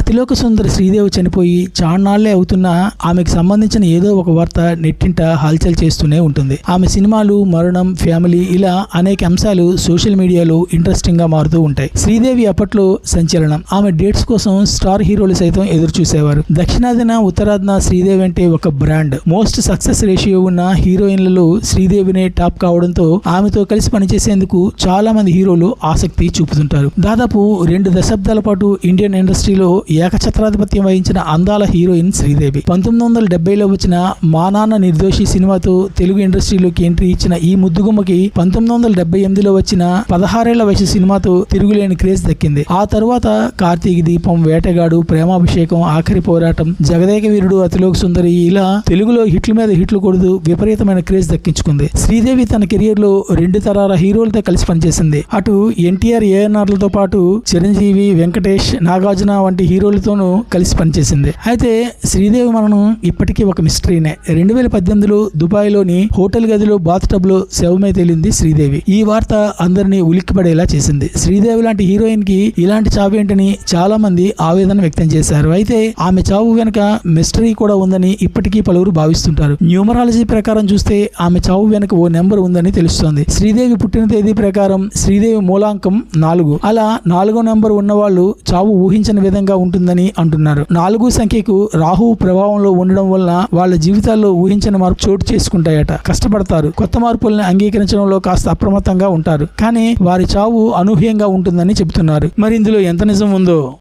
అతిలోక సుందరి శ్రీదేవి చనిపోయి చాన్నాళ్ళే అవుతున్నా ఆమెకు సంబంధించిన ఏదో ఒక వార్త నెట్టింట హల్చల్ చేస్తూనే ఉంటుంది. ఆమె సినిమాలు మరణం ఫ్యామిలీ ఇలా అనేక అంశాలు సోషల్ మీడియాలో ఇంట్రెస్టింగ్గా మారుతూ ఉంటాయి. శ్రీదేవి అప్పట్లో సంచలనం. ఆమె డేట్స్ కోసం స్టార్ హీరోలు సైతం ఎదురు చూసేవారు దక్షిణాదిన ఉత్తరాదిన శ్రీదేవి అంటే ఒక బ్రాండ్. మోస్ట్ సక్సెస్ రేషియో ఉన్న హీరోయిన్లలో శ్రీదేవినే టాప్ కావడంతో ఆమెతో కలిసి పనిచేసేందుకు చాలా మంది హీరోలు ఆసక్తి చూపుతుంటారు. దాదాపు రెండు దశాబ్దాల పాటు ఇండియన్ ఇండస్ట్రీలో ఏకఛత్రాధిపత్యం వహించిన అందాల హీరోయిన్ శ్రీదేవి. పంతొమ్మిది వందల డెబ్బైలో వచ్చిన మా నాన్న నిర్దోషి సినిమాతో తెలుగు ఇండస్ట్రీలోకి ఎంట్రీ ఇచ్చిన ఈ ముద్దుగుమ్మకి పంతొమ్మిది వందల డెబ్బై ఎనిమిదిలో వచ్చిన పదహారేళ్ళ వయసు సినిమాతో తిరుగులేని క్రేజ్ దక్కింది. ఆ తర్వాత కార్తీక దీపం వేటగాడు ప్రేమాభిషేకం ఆఖరి పోరాటం జగదేక వీరుడు అతిలోక సుందరి ఇలా తెలుగులో హిట్ల మీద హిట్లు కొడుతూ విపరీతమైన క్రేజ్ దక్కించుకుంది. శ్రీదేవి తన కెరియర్లో రెండు తరాల హీరోలతో కలిసి పనిచేసింది. అటు ఎన్టీఆర్ ఏఎన్ఆర్లతో పాటు చిరంజీవి వెంకటేష్ నాగార్జున వంటి హీరో హీరోలతోనూ కలిసి పనిచేసింది. అయితే శ్రీదేవి మరణం ఇప్పటికీ ఒక మిస్టరీనే. రెండు వేల పద్దెనిమిదిలో దుబాయ్లోని హోటల్ గదిలో బాత్ టబ్లో శవమై తేలింది శ్రీదేవి. ఈ వార్త అందరినీ ఉలిక్కిపడేలా చేసింది. శ్రీదేవి లాంటి హీరోయిన్కి ఇలాంటి చావు ఏంటని చాలా మంది ఆవేదన వ్యక్తం చేశారు. అయితే ఆమె చావు వెనుక మిస్టరీ కూడా ఉందని ఇప్పటికీ పలువురు భావిస్తుంటారు. న్యూమరాలజీ ప్రకారం చూస్తే ఆమె చావు వెనుక ఓ నెంబర్ ఉందని తెలుస్తోంది. శ్రీదేవి పుట్టిన తేదీ ప్రకారం శ్రీదేవి మూలాంకం నాలుగు. అలా నాలుగో నెంబర్ ఉన్నవాళ్ళు చావు ఊహించని విధంగా ఉంటుందని అంటున్నారు. నాలుగు సంఖ్యకు రాహు ప్రభావంలో ఉండడం వలన వాళ్ళ జీవితాల్లో ఊహించని మార్పు చోటు చేసుకుంటాయట. కష్టపడతారు. కొత్త మార్పుల్ని అంగీకరించడంలో కాస్త అప్రమత్తంగా ఉంటారు. కానీ వారి చావు అనూహ్యంగా ఉంటుందని చెబుతున్నారు. మరి ఇందులో ఎంత నిజం ఉందో?